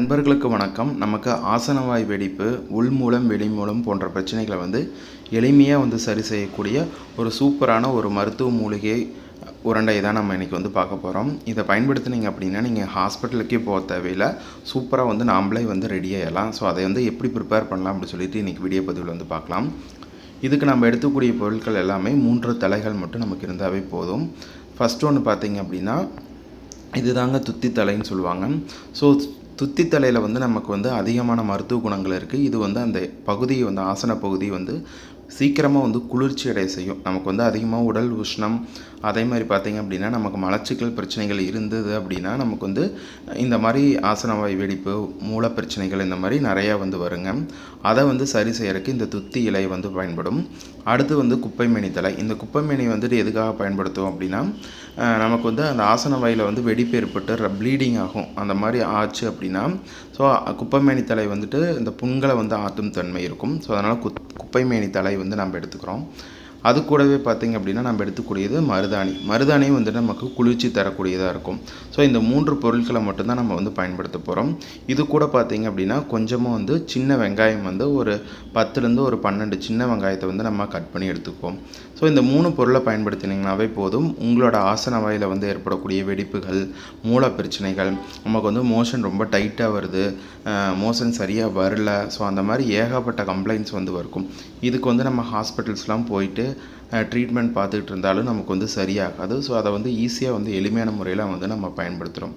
நண்பர்களுக்கு வணக்கம். நமக்கு ஆசனவாய் வெடிப்பு உள் மூலம் வெளி மூலம் போன்ற பிரச்சனைகளை வந்து எளிமையாக வந்து சரி செய்யக்கூடிய ஒரு சூப்பரான ஒரு மருத்துவ மூலிகை உரண்டையை தான் நம்ம இன்றைக்கி வந்து பார்க்க போகிறோம் இதை பயன்படுத்துனீங்க அப்படின்னா நீங்கள் ஹாஸ்பிட்டலுக்கே போக தேவையில்லை. சூப்பராக வந்து நாம்ளே வந்து ரெடி ஆகிடலாம் ஸோ அதை வந்து எப்படி ப்ரிப்பேர் பண்ணலாம் அப்படின்னு சொல்லிட்டு இன்றைக்கி வீடியோ பதிவில் வந்து பார்க்கலாம். இதுக்கு நம்ம எடுத்துக்கூடிய பொருட்கள் எல்லாமே மூன்று தலைகள் மட்டும் நமக்கு இருந்தாவே போதும். ஃபஸ்ட்டு ஒன்று பார்த்தீங்க அப்படின்னா இதுதாங்க துத்தி தலைன்னு சொல்லுவாங்க. ஸோ துத்தி தலையில் வந்து நமக்கு வந்து அதிகமான மருத்துவ குணங்கள் இருக்குது இது வந்து அந்த பகுதியை வந்து ஆசன பகுதி வந்து சீக்கிரமாக வந்து குளிர்ச்சி அடைய செய்யும். நமக்கு வந்து அதிகமாக உடல் உஷ்ணம் அதே மாதிரி பார்த்திங்க அப்படின்னா நமக்கு மலச்சிக்கல் பிரச்சனைகள் இருந்தது அப்படின்னா நமக்கு வந்து இந்த மாதிரி ஆசனவாய் வெடிப்பு மூல பிரச்சனைகள் இந்த மாதிரி நிறையா வந்து வருங்க. அதை வந்து சரி செய்கிறக்கு இந்த துத்தி இலை வந்து பயன்படும். அடுத்து வந்து குப்பைமேனி தலை இந்த குப்பைமேனி வந்துட்டு எதுக்காக பயன்படுத்துவோம் அப்படின்னா நமக்கு வந்து அந்த ஆசன வாயில் வந்து வெடிப்பு ஏற்பட்டு ப்ளீடிங் ஆகும். அந்த மாதிரி ஆச்சு அப்படின்னா ஸோ குப்பைமேனி தலை வந்துட்டு இந்த புண்களை வந்து ஆற்றும் தன்மை இருக்கும். ஸோ அதனால் குத் குப்பைமேனி தலை வந்து நம்ம எடுத்துக்கிறோம். அது கூடவே பார்த்திங்க அப்படின்னா நம்ம எடுத்துக்கூடியது மருதாணி. மருதாணியும் வந்துட்டு நமக்கு குளிர்ச்சி தரக்கூடியதாக இருக்கும். ஸோ இந்த மூன்று பொருட்களை மட்டும்தான் நம்ம வந்து பயன்படுத்த போகிறோம் இது கூட பார்த்திங்க அப்படின்னா கொஞ்சமாக வந்து சின்ன வெங்காயம் வந்து ஒரு பத்துலேருந்து ஒரு பன்னெண்டு சின்ன வெங்காயத்தை வந்து நம்ம கட் பண்ணி எடுத்துக்குவோம். ஸோ இந்த மூணு பொருளை பயன்படுத்தினீங்கனாவே போதும். உங்களோட ஆசன வாயில் வந்து ஏற்படக்கூடிய வெடிப்புகள் மூல பிரச்சனைகள் நமக்கு வந்து மோஷன் ரொம்ப டைட்டாக வருது. மோஷன் சரியாக வரல. ஸோ அந்த மாதிரி ஏகப்பட்ட கம்ப்ளைண்ட்ஸ் வந்து இருக்கும் இதுக்கு வந்து நம்ம ஹாஸ்பிட்டல்ஸ்லாம் போயிட்டு ட்ரீட்மெண்ட் பார்த்துக்கிட்டு இருந்தாலும் நமக்கு வந்து சரியாகாது. ஸோ அதை வந்து ஈஸியாக வந்து எளிமையான முறையில் வந்து நம்ம பயன்படுத்துகிறோம்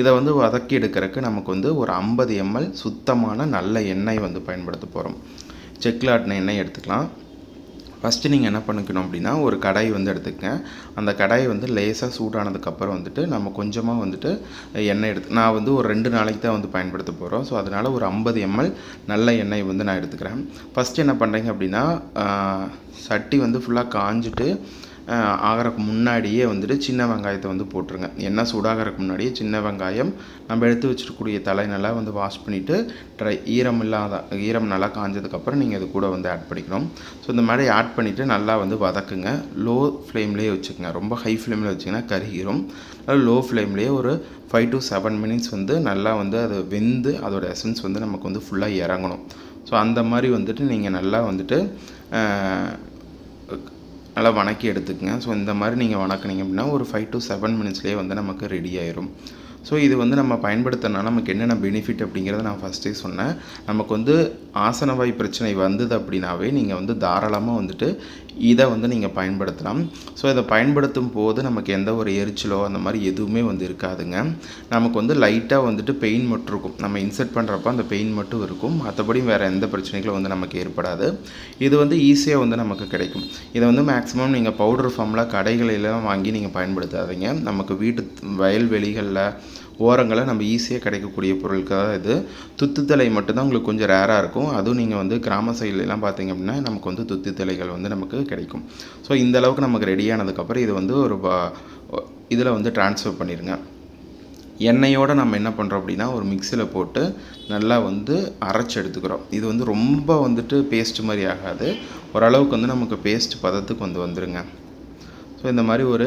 இதை வந்து வதக்கி எடுக்கிறதுக்கு நமக்கு வந்து ஒரு ஐம்பது எம்எல் சுத்தமான நல்ல எண்ணெய் வந்து பயன்படுத்த போகிறோம் செக்லாட்டின எண்ணெய் எடுத்துக்கலாம். ஃபஸ்ட்டு நீங்கள் என்ன பண்ணிக்கணும் அப்படின்னா ஒரு கடாய் வந்து எடுத்துக்கங்க. அந்த கடாயை வந்து லேசாக சூடானதுக்கப்புறம் வந்துட்டு நம்ம கொஞ்சமாக வந்துட்டு எண்ணெய் எடுத்து நான் வந்து ஒரு ரெண்டு நாளைக்கு தான் வந்து பயன்படுத்த போகிறோம் ஸோ அதனால் ஒரு ஐம்பது எம்எல் நல்ல எண்ணெய் வந்து நான் எடுத்துக்கிறேன். ஃபஸ்ட்டு என்ன பண்ணுறீங்க அப்படின்னா சட்டி வந்து ஃபுல்லாக காஞ்சிட்டு ஆகிறதுக்கு முன்னாடியே வந்துட்டு சின்ன வெங்காயத்தை வந்து போட்டுருங்க. எண்ணெய் சூடாகிறதுக்கு முன்னாடியே சின்ன வெங்காயம் நம்ம எடுத்து வச்சுருக்கக்கூடிய தலை நல்லா வந்து வாஷ் பண்ணிவிட்டு ட்ரை ஈரம் இல்லாத ஈரம் நல்லா காஞ்சதுக்கப்புறம் நீங்கள் இது கூட வந்து ஆட் பண்ணிக்கணும். ஸோ இந்த மாதிரி ஆட் பண்ணிவிட்டு நல்லா வந்து வதக்குங்க. லோ ஃப்ளேம்லேயே வச்சுக்கோங்க. ரொம்ப ஹை ஃப்ளேமில் வச்சிங்கன்னா கருகிரும். லோ ஃப்ளேம்லேயே ஒரு ஃபைவ் டு செவன் மினிட்ஸ் வந்து நல்லா வந்து அது வெந்து அதோட எசன்ஸ் வந்து நமக்கு வந்து ஃபுல்லாக இறங்கணும். ஸோ அந்த மாதிரி வந்துட்டு நீங்கள் நல்லா வந்துட்டு நல்லா வணக்கி எடுத்துக்கங்க. ஸோ இந்த மாதிரி நீங்கள் வணக்கினீங்க அப்படின்னா ஒரு ஃபைவ் டு செவன் மினிட்ஸ்லேயே வந்து நமக்கு ரெடி ஆயிரும். ஸோ இது வந்து நம்ம பயன்படுத்தினால நமக்கு என்னென்ன பெனிஃபிட் அப்படிங்கிறத நான் ஃபஸ்ட்டே சொன்னேன். நமக்கு வந்து ஆசனவாய் பிரச்சனை வந்தது அப்படின்னாவே நீங்கள் வந்து தாராளமாக வந்துட்டு இதை வந்து நீங்கள் பயன்படுத்தலாம். ஸோ இதை பயன்படுத்தும் போது நமக்கு எந்த ஒரு எரிச்சலோ அந்த மாதிரி எதுவுமே வந்து இருக்காதுங்க. நமக்கு வந்து லைட்டாக வந்துட்டு பெயின் மட்டும் இருக்கும். நம்ம இன்சர்ட் பண்ணுறப்ப அந்த பெயின் மட்டும் இருக்கும். மற்றபடி வேறு எந்த பிரச்சனைகளும் வந்து நமக்கு ஏற்படாது. இது வந்து ஈஸியாக வந்து நமக்கு கிடைக்கும். இதை வந்து மேக்ஸிமம் நீங்கள் பவுடர் ஃபார்மில் கடைகளிலலாம் வாங்கி நீங்கள் பயன்படுத்தாதீங்க. நமக்கு வீட்டு வயல்வெளிகளில் ஓரங்களை நம்ம ஈஸியாக கிடைக்கக்கூடிய பொருட்கள் இது. துத்துத்தலை மட்டும்தான் உங்களுக்கு கொஞ்சம் ரேராக இருக்கும். அதுவும் நீங்கள் வந்து கிராம சைட்லலாம் பார்த்தீங்க அப்படின்னா நமக்கு வந்து துத்துத்தலைகள் வந்து நமக்கு கிடைக்கும். ஸோ இந்த அளவுக்கு நமக்கு ரெடியானதுக்கப்புறம் இது வந்து ஒரு இதில் வந்து ட்ரான்ஸ்ஃபர் பண்ணிடுங்க எண்ணெயோடு நம்ம என்ன பண்ணுறோம் அப்படின்னா ஒரு மிக்சியில் போட்டு நல்லா வந்து அரைச்சி எடுத்துக்கிறோம். இது வந்து ரொம்ப வந்துட்டு பேஸ்ட் மாதிரி ஆகாது. ஓரளவுக்கு வந்து நமக்கு பேஸ்ட் பதத்துக்கு வந்து வந்துடுங்க ஸோ இந்த மாதிரி ஒரு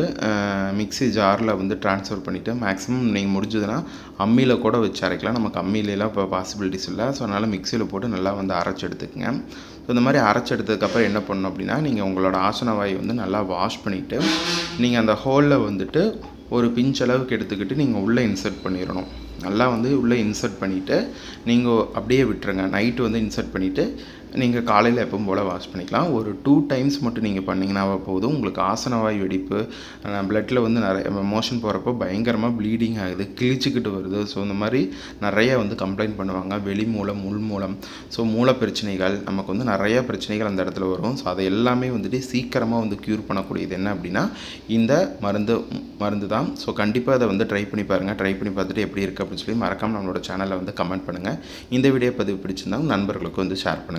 மிக்சி ஜாரில் வந்து ட்ரான்ஸ்ஃபர் பண்ணிவிட்டு மேக்ஸிமம் நீங்கள் முடிஞ்சதுன்னா அம்மியில் கூட வச்சு அரைக்கலாம். நமக்கு அம்மியிலலாம் இப்போ பாசிபிலிட்டிஸ் இல்லை. ஸோ அதனால் மிக்சியில் போட்டு நல்லா வந்து அரைச்சி எடுத்துக்கங்க. ஸோ இந்த மாதிரி அரைச்சி எடுத்ததுக்கப்புறம் என்ன பண்ணணும் அப்படின்னா நீங்கள் உங்களோட ஆசன வாயை வந்து நல்லா வாஷ் பண்ணிவிட்டு நீங்கள் அந்த ஹோலில் வந்துட்டு ஒரு பிஞ்ச் அளவுக்கு எடுத்துக்கிட்டு நீங்கள் உள்ளே இன்சர்ட் பண்ணிடணும். நல்லா வந்து உள்ளே இன்சர்ட் பண்ணிவிட்டு நீங்கள் அப்படியே விட்டுருங்க. நைட்டு வந்து இன்சர்ட் பண்ணிவிட்டு நீங்கள் காலையில் எப்பவும் போல் வாஷ் பண்ணிக்கலாம். ஒரு டூ டைம்ஸ் மட்டும் நீங்கள் பண்ணிங்கன்னா போதும். உங்களுக்கு ஆசனவாய் வெடிப்பு பிளட்டில் வந்து நிறைய மோஷன் போகிறப்போ பயங்கரமாக ப்ளீடிங் ஆகுது. கிழிச்சிக்கிட்டு வருது. ஸோ இந்த மாதிரி நிறைய வந்து கம்ப்ளைண்ட் பண்ணுவாங்க. வெளி மூலம் உள் மூலம். ஸோ மூல பிரச்சனைகள் நமக்கு வந்து நிறைய பிரச்சனைகள் அந்த இடத்துல வரும். ஸோ அதை எல்லாமே வந்துட்டு சீக்கிரமாக வந்து க்யூர் பண்ணக்கூடியது என்ன அப்படின்னா இந்த மருந்து மருந்து தான். ஸோ கண்டிப்பாக அதை வந்து ட்ரை பண்ணி பாருங்கள் ட்ரை பண்ணி பார்த்துட்டு எப்படி இருக்குது அப்படின்னு சொல்லி மறக்காமல் நம்மளோட சேனலில் வந்து கமெண்ட் பண்ணுங்கள் இந்த வீடியோ பதிவு பிடிச்சிருந்தால் நண்பர்களுக்கு வந்து ஷேர் பண்ணுங்கள்